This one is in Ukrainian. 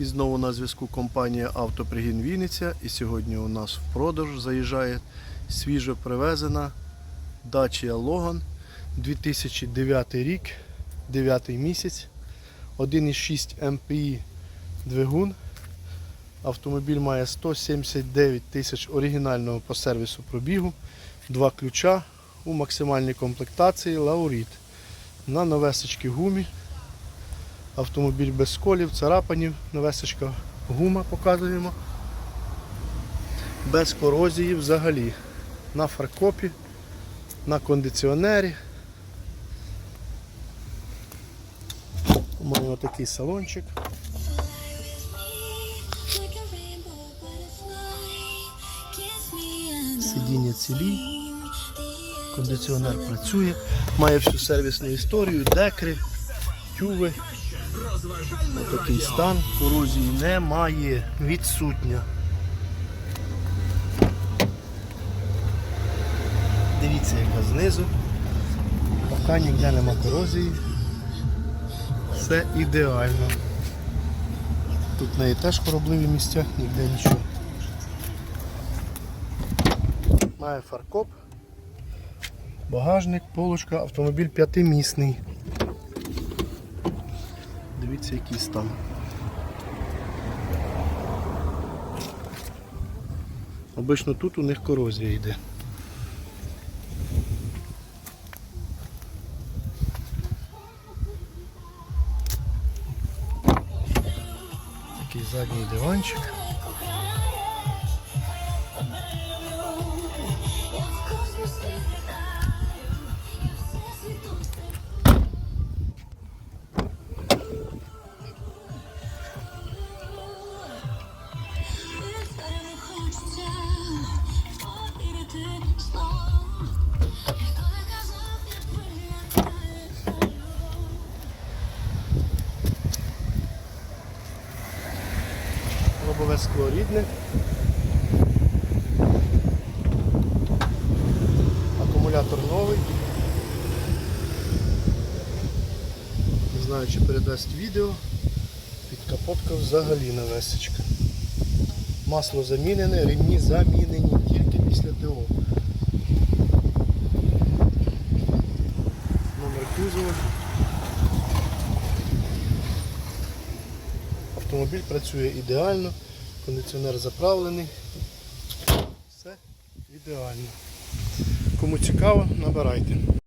І знову на зв'язку компанія Автопригін Вінниця. І сьогодні у нас в продаж заїжджає свіжо привезена Dacia Logan 2009 рік, 9 місяць, 1,6 MPI двигун. Автомобіль має 179 тисяч оригінального по сервісу пробігу, два ключа у максимальній комплектації Лауріт. На новесечки гумі. Автомобіль без сколів, царапанів, новесечка гума показуємо. Без корозії взагалі. На фаркопі, на кондиціонері. У Маємо такий салончик. Сидіння цілі, кондиціонер працює, має всю сервісну історію, декри, тюви. Такий стан, корозії немає, відсутня. Дивіться, яка знизу. Поки ніде нема корозії. Все ідеально. Тут в неї теж коробливі місця, ніде нічого. Має фаркоп, багажник, полочка, автомобіль п'ятимісний. Дивіться, який стан. Обично тут у них корозія йде. Такий задній диванчик. Лобове скло рідне. Акумулятор новий. Не знаю, чи передасть відео. Підкапотка взагалі навесечка. Масло замінене, рівні замінені тільки після ТО. Автомобіль працює ідеально, кондиціонер заправлений. Все ідеально. Кому цікаво, набирайте.